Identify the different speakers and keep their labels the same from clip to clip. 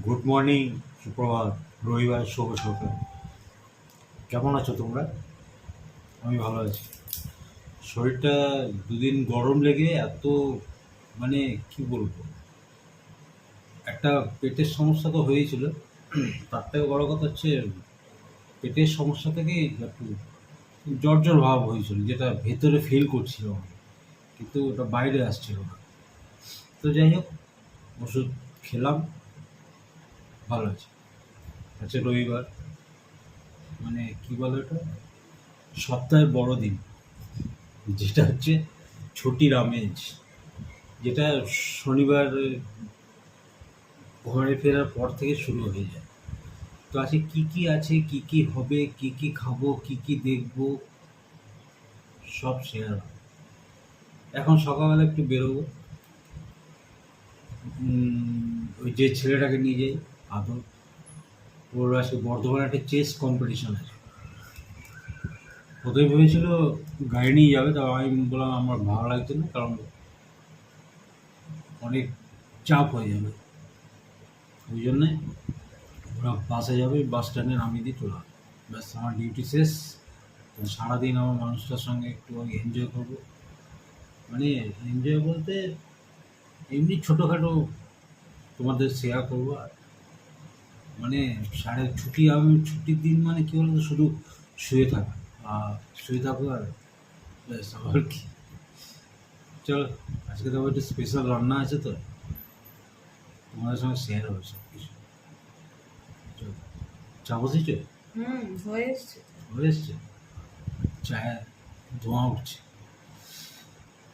Speaker 1: Good morning সুপ্রভাত রবিবার শুভ সকাল। কেমন আছো তোমরা? আমি ভালো আছি। শরীরটা দুদিন গরম লেগে এত মানে কি বলব? একটা পেটের সমস্যা তো হয়েছিল। তার থেকে বড় কথা হচ্ছে, পেটের সমস্যা থেকে একটু জ্বর ভাব হয়েছিল, যেটা ভেতরে ফিল করছিল কিন্তু ওটা বাইরে আসছিল না। তো যাই হোক, ওষুধ খেলাম। ভালো আছে। আচ্ছা রবিবার। মানে কি বলে ওটা? সপ্তাহের বড় দিন। যেটা হচ্ছে ছুটির আমেজ যেটা শনিবার ঘরে ফেরার পর থেকে শুরু হয়ে যায়। তো আছে কি কি আছে, কি কি হবে, কি কি খাব, কি কি দেখব, সব শেয়ার। এখন সকালবেলা একটু বেরোবো। ওই যে ছেলেটাকে নিয়ে যাই। আদর ওর আজকে বর্ধমানে একটা চেস কম্পিটিশন আছে। প্রথমে ভেবেছিল গাড়ি নিয়ে যাবে তো আমি বললাম আমার ভালো লাগছে না, কারণ অনেক চাপ হয়ে যাবে। ওই জন্যে ওরা বাসে যাবে বাস স্ট্যান্ডে নামিয়ে দিয়ে চলে ব্যাস, আমার ডিউটি শেষ। সারাদিন আমার মানুষটার সঙ্গে একটু আমি এনজয় করব। মানে এনজয় বলতে এমনি ছোটোখাটো তোমাদের শেয়ার করব আর মানে সাড়ে ছুটি আমি ছুটির দিন মানে কী বলতো শুধু শুয়ে থাকা। আর শুয়ে থাকো আর ব্যাস আবার কি? চলো আজকে তো একটু স্পেশাল রান্না আছে তো। তোমাদের সঙ্গে শেয়ার হবে সব কিছু চা বসেছ?
Speaker 2: হুম হয়ে এসছে।
Speaker 1: হয়ে এসছে? চায়ে ধোঁয়া উঠছে।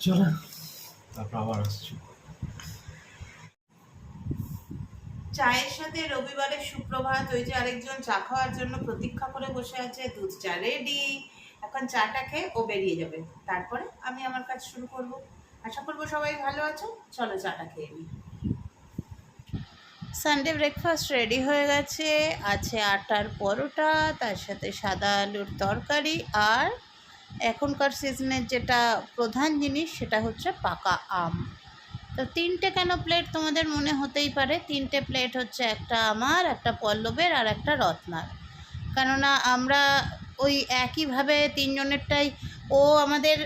Speaker 1: চলো তারপর আবার আসছি।
Speaker 2: চায়ের সাথে রবিবারের সুপ্রভাত। ওই যে আরেকজন চা খাওয়ার জন্য প্রতীক্ষা করে বসে আছে, দুধ চা রেডি এখন চাটা খেয়ে ও বেরিয়ে যাবে। তারপরে আমি আমার কাজ শুরু করব। আশা করব সবাই ভালো আছো। চলো চাটা খেয়ে নিই। সানডে ব্রেকফাস্ট রেডি হয়ে গেছে। আছে আটার পরোটা, তার সাথে সাদা আলুর তরকারি আর এখনকার সিজনের যেটা প্রধান জিনিস সেটা হচ্ছে পাকা আম। তো তিনটে কেন প্লেট তোমাদের মনে হতেই পারে? তিনটে প্লেট হচ্ছে একটা আমার, একটা পল্লবের আর একটা রত্নার। কেননা আমরা ওই একইভাবে তিনজনেরটাই, ও আমাদের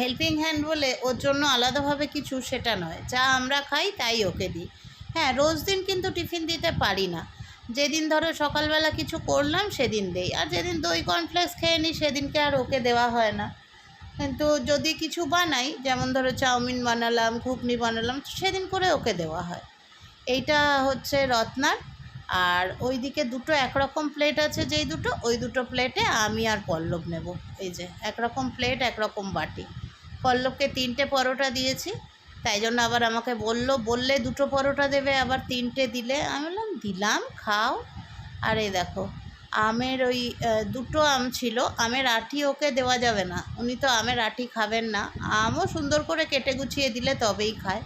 Speaker 2: হেল্পিং হ্যান্ড বলে ওর জন্য আলাদাভাবে কিছু সেটা নয়। যা আমরা খাই তাই ওকে দিই। হ্যাঁ রোজ দিন কিন্তু টিফিন দিতে পারি না। যেদিন ধরো সকালবেলা কিছু করলাম সেদিন দেই। আর যেদিন দই কর্নফ্লেক্স খেয়ে নিই সেদিনকে আর ওকে দেওয়া হয় না। কিন্তু যদি কিছু বানাই, যেমন ধরো চাউমিন বানালাম, ঘুগনি বানালাম সেদিন করে ওকে দেওয়া হয়। এইটা হচ্ছে রত্নার। আর ওইদিকে দুটো একরকম প্লেট আছে যেই দুটো, ওই দুটো প্লেটে আমি আর পল্লব নেব। এই যে, একরকম প্লেট একরকম বাটি। পল্লবকে তিনটে পরোটা দিয়েছি। তাই জন্য আবার আমাকে বলল, বললে দুটো পরোটা দেবে, আবার তিনটে দিলে। আমি বললাম, দিলাম, খাও। আর এই দেখো আমের ওই দুটো আম ছিল, আমের আটি ওকে দেওয়া যাবে না। উনি তো আমের আটি খাবেন না। আমও সুন্দর করে কেটে গুছিয়ে দিলে তবেই খায়।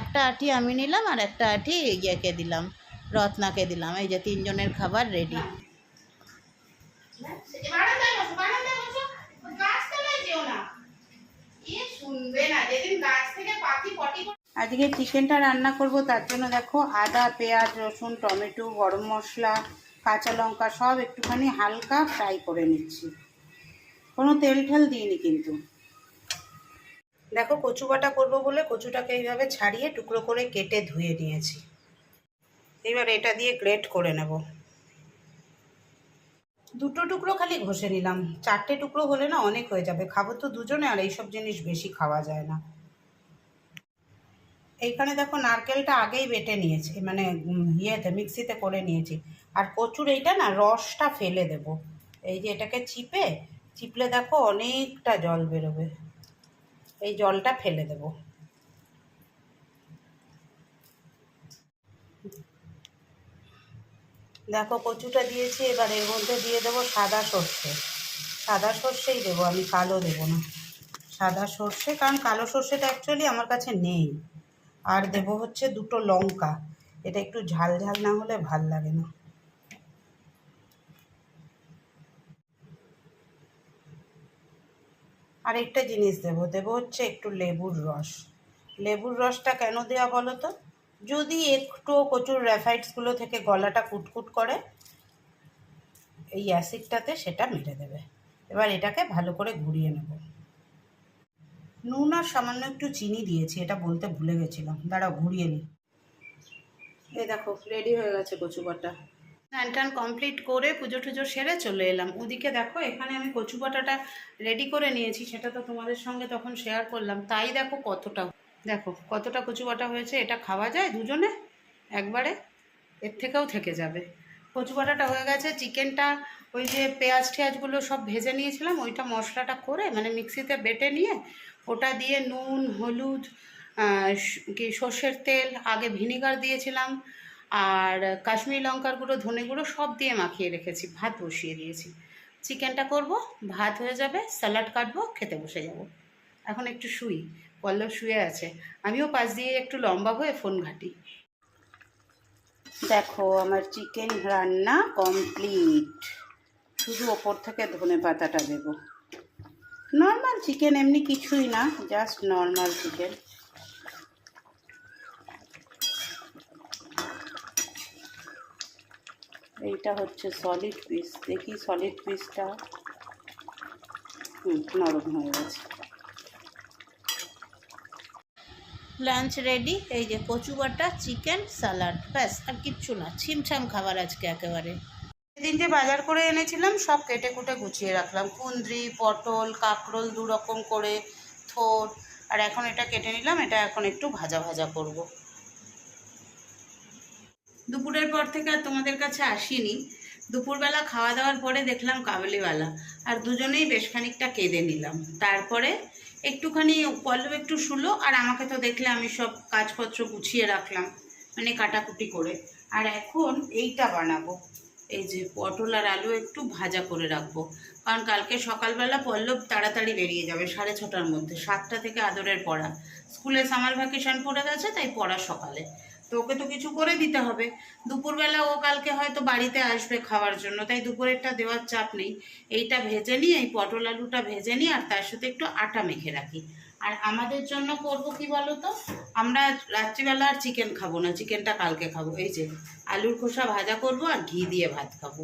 Speaker 2: একটা আটি আমি নিলাম আর একটা আটি ইয়েকে দিলাম, রত্নাকে দিলাম। এই যে তিনজনের খাবার রেডি আজকে চিকেনটা রান্না করব, তার জন্য দেখো আদা, পেঁয়াজ, রসুন, টমেটো, গরম মশলা কাঁচা লঙ্কা সব একটুখানি হালকা ফ্রাই করে নিচ্ছি। কোনো তেল ঠেল দিইনি কিন্তু। দেখো কচু বাটা করব বলে কচুটাকে এইভাবে ছাড়িয়ে টুকরো করে কেটে ধুয়ে নিয়েছি। এবার এটা দিয়ে গ্রেট করে নেব। দুটো টুকরো খালি ঘষে নিলাম। চারটে টুকরো হলে না অনেক হয়ে যাবে। খাব তো দুজনে আর এইসব জিনিস বেশি খাওয়া যায় না। এইখানে দেখো নারকেলটা আগেই বেটে নিয়েছি মানে ইয়েতে, মিক্সিতে করে নিয়েছি। আর কচুর এইটা না, রসটা ফেলে দেব। এই যে এটাকে চিপে, চিপলে দেখো অনেকটা জল বেরোবে। এই জলটা ফেলে দেব। দেখো কচুটা দিয়েছি, এবার এর মধ্যে দিয়ে দেবো সাদা সর্ষে। সাদা সর্ষেই দেবো, আমি কালো দেবো না। সাদা সর্ষে, কারণ কালো সর্ষেটা অ্যাকচুয়ালি আমার কাছে নেই। আর দেব হচ্ছে দুটো লঙ্কা। এটা একটু ঝাল ঝাল না হলে ভালো লাগে না। আর একটা জিনিস দেব দেব হচ্ছে একটু লেবুর রস। লেবুর রসটা কেন দেওয়া বলো তো? যদি একটু কচুর র্যাফাইটসগুলো থেকে গলাটা কুটকুট করে, এই অ্যাসিডটাতে সেটা মেরে দেবে। এবার এটাকে ভালো করে ঘুরিয়ে নেব। নুন আর সামান্য একটু চিনি দিয়েছি এটা বলতে ভুলে গেছিলাম। দাঁড়াও ঘুরিয়ে নিই এই দেখো রেডি হয়ে গেছে কচু বাটা। স্নান টান কমপ্লিট করে পুজো টুজো সেরে চলে এলাম। ওদিকে দেখো এখানে আমি কচু বাটাটা রেডি করে নিয়েছি সেটা তো তোমাদের সঙ্গে তখন শেয়ার করলাম। তাই দেখো কতটা দেখো কতটা কচু বাটা হয়েছে। এটা খাওয়া যায় দুজনে? একবারে? এর থেকেও থেকে যাবে। কচু বাটাটা হয়ে গেছে চিকেনটা ওই যে পেঁয়াজ টেয়াজগুলো সব ভেজে নিয়েছিলাম ওইটা মশলাটা করে মানে মিক্সিতে বেটে নিয়ে ওটা দিয়ে নুন, হলুদ কি সর্ষের তেল, আগে ভিনিগার দিয়েছিলাম, আর কাশ্মীরি লঙ্কার গুঁড়ো, ধনে গুঁড়ো সব দিয়ে মাখিয়ে রেখেছি, ভাত বসিয়ে দিয়েছি। চিকেনটা করব, ভাত হয়ে যাবে, স্যালাড কাটবো, খেতে বসে যাব। এখন একটু শুই, পল্লব শুয়ে আছে, আমিও পাশ দিয়ে একটু লম্বা হয়ে ফোন ঘাঁটি। দেখো, আমার চিকেন রান্না কমপ্লিট। শুধু ওপর থেকে ধনে পাতাটা দেব। নর্মাল চিকেন এমনি কিছুই না জাস্ট নর্মাল চিকেন এইটা হচ্ছে সলিড পিস দেখি সলিড পিসটা হুম, নরম হয়ে গেছে। লাঞ্চ রেডি এই যে কচু বাটা চিকেন স্যালাড ব্যাস, আর কিচ্ছু না। ছিমছাম খাবার আজকে একেবারে। সেদিন যে বাজার করে এনেছিলাম, সব কেটে কুটে গুছিয়ে রাখলাম। কুন্দ্রি পটল, কাঁকরোল দু রকম করে, থোর, আর এখন এটা কেটে নিলাম, এটা এখন একটু ভাজা ভাজা করব। দুপুরের পর থেকে আর তোমাদের কাছে আসিনি। দুপুরবেলা খাওয়া দাওয়ার পরে দেখলাম কাবুলিওয়ালা, আর দুজনেই বেশ খানিকটা কেঁদে নিলাম। তারপরে একটুখানি পল্লব একটু শুলো, আর আমাকে তো দেখলে আমি সব কাজপত্র গুছিয়ে রাখলাম মানে কাটাকুটি করে। আর এখন এইটা বানাবো। এই যে পটল আর আলু একটু ভাজা করে রাখব। কারণ কালকে সকালবেলা পল্লব তাড়াতাড়ি বেরিয়ে যাবে সাড়ে ছটার মধ্যে, সাতটা থেকে আদরের পড়া। স্কুলে সামার ভ্যাকেশন পড়ে গেছে, তাই পড়া সকালে। তো ওকে তো কিছু করে দিতে হবে। দুপুরবেলা ও কালকে হয়তো বাড়িতে আসবে খাওয়ার জন্য, তাই দুপুরেরটা দেওয়ার চাপ নেই। এইটা ভেজে নিই এই পটল আলুটা ভেজে নিই আর তার সাথে একটু আটা মেখে রাখি। আর আমাদের জন্য করব কি বলো তো আমরা রাত্রিবেলা আর চিকেন খাব না চিকেনটা কালকে খাব। এই যে, আলুর খোসা ভাজা করব আর ঘি দিয়ে ভাত খাব।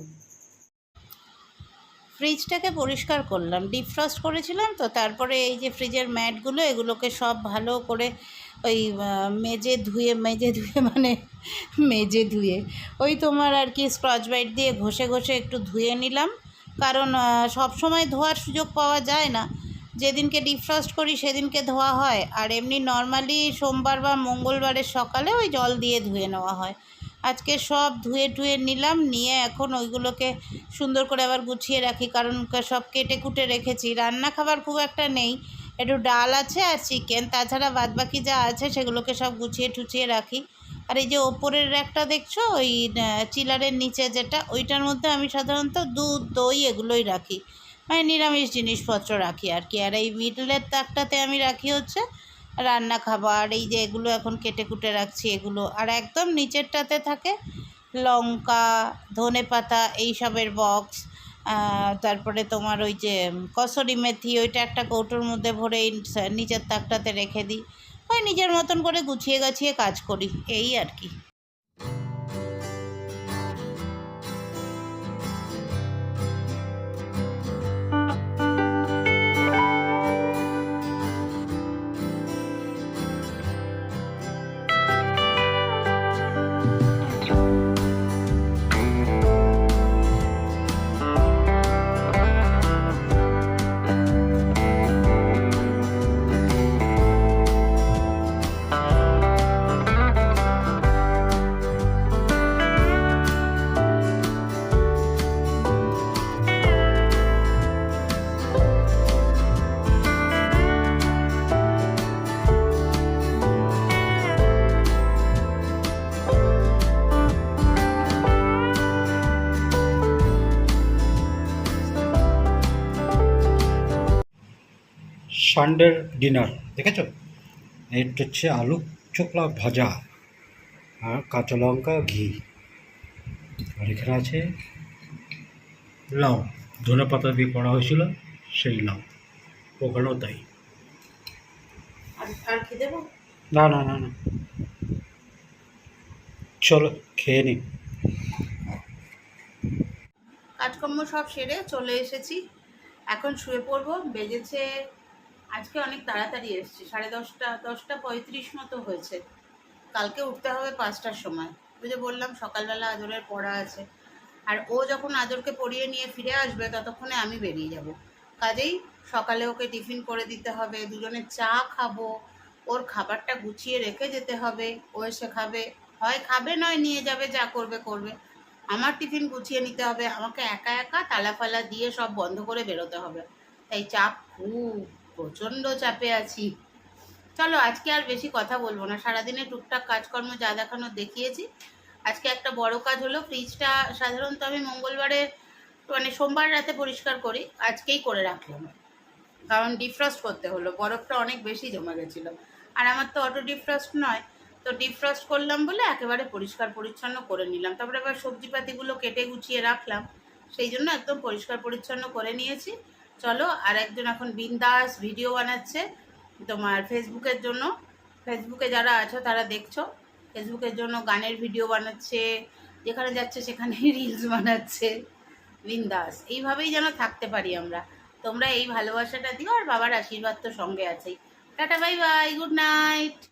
Speaker 2: ফ্রিজটাকে পরিষ্কার করলাম ডিপ ফ্রস্ট করেছিলাম তো, তারপরে এই যে ফ্রিজের ম্যাটগুলো, এগুলোকে সব ভালো করে ওই মেজে ধুয়ে মেজে ধুয়ে মানে মেজে ধুয়ে, ওই তোমার আর কি স্ক্রচ বাইট দিয়ে ঘষে ঘষে একটু ধুয়ে নিলাম। কারণ সব সময় ধোয়ার সুযোগ পাওয়া যায় না। যেদিনকে ডিফ্রস্ট করি, সেদিনকে ধোয়া হয়। আর এমনি নর্মালি সোমবার বা মঙ্গলবারের সকালে ওই জল দিয়ে ধুয়ে নেওয়া হয়। আজকে সব ধুয়ে টুয়ে নিলাম, নিয়ে এখন ওইগুলোকে সুন্দর করে আবার গুছিয়ে রাখি, কারণ সব কেটে কুটে রেখেছি। রান্না খাবার খুব একটা নেই, একটু ডাল আছে আর চিকেন তাছাড়া বাদবাকি যা আছে সেগুলোকে সব গুছিয়ে টুচিয়ে রাখি। আর এই যে ওপরের একটা দেখছ, ওই চিলারের নিচে যেটা, ওইটার মধ্যে আমি সাধারণত দুধ, দই এগুলোই রাখি। মানে নিরামিষ জিনিসপত্র রাখি আর কি। আর এই মিডলের তাকটাতে আমি রাখি হচ্ছে রান্না খাবার, এই যে এগুলো এখন কেটে কুটে রাখছি এগুলো। আর একদম নিচেরটাতে থাকে লঙ্কা, ধনে পাতা এইসবের বক্স তারপরে তোমার ওই যে কসরি মেথি, ওইটা একটা কৌটোর মধ্যে ভরে নিচের তাকটাতে রেখে দিই। ওই নিজের মতন করে গুছিয়ে গাছিয়ে কাজ করি, এই আর কি।
Speaker 1: সানডের ডিনার দেখেছ? এটা হচ্ছে আলু চোখলা ভাজা আর কাঁচা লঙ্কা ঘি। আর এখানে আছে লাউ। ধনে পাতা দিয়ে করা হয়েছিল সেই লাউ। ওখানেও তাই। না না না না। চলো খেয়ে নিই
Speaker 2: কাজকর্ম সব সেরে চলে এসেছি। এখন শুয়ে পড়ব বেজেছে আজকে অনেক তাড়াতাড়ি এসেছি। সাড়ে দশটা দশটা পঁয়ত্রিশ মতো হয়েছে। কালকে উঠতে হবে পাঁচটার সময়। ওই যে বললাম, সকালবেলা আদরের পড়া আছে। আর ও যখন আদরকে পড়িয়ে নিয়ে ফিরে আসবে, ততক্ষণে আমি বেরিয়ে যাব। কাজেই সকালে ওকে টিফিন করে দিতে হবে, দুজনে চা খাব। ওর খাবারটা গুছিয়ে রেখে যেতে হবে। ও এসে খাবে। হয় খাবে, নয় নিয়ে যাবে, যা করবে করবে। আমার টিফিন গুছিয়ে নিতে হবে। আমাকে একা একা তালা ফালা দিয়ে সব বন্ধ করে বেরোতে হবে। তাই চাপ খুব। প্রচণ্ড চাপে আছি। চলো, আজকে আর বেশি কথা বলব না। সারাদিনে টুকটাক কাজকর্ম যা দেখানো দেখিয়েছি। আজকে একটা বড় কাজ হলো ফ্রিজটা সাধারণত আমি মঙ্গলবারে মানে সোমবার রাতে পরিষ্কার করি, আজকেই করে রাখলাম। কারণ ডিফ্রস্ট করতে হলো, বরফটা অনেক বেশি জমে গেছিল। আর আমার তো অটো ডিফ্রস্ট নয়, তো ডিফ্রস্ট করলাম বলে একেবারে পরিষ্কার পরিচ্ছন্ন করে নিলাম। তারপরে আবার সবজিপাতিগুলো কেটে গুছিয়ে রাখলাম, সেই জন্য একদম পরিষ্কার পরিচ্ছন্ন করে নিয়েছি। চলো আর একজন এখন বিন্দাস ভিডিও বানাচ্ছে তোমার ফেসবুকের জন্য। ফেসবুকে যারা আছো, তারা দেখছ, ফেসবুকের জন্য গানের ভিডিও বানাচ্ছে, যেখানে যাচ্ছে সেখানে রিলস বানাচ্ছে। বিন্দাস, এইভাবেই যেন থাকতে পারি আমরা। তোমরা এই ভালোবাসাটা দিও আর বাবার আশীর্বাদ তো সঙ্গে আছেই। Tata bye bye good night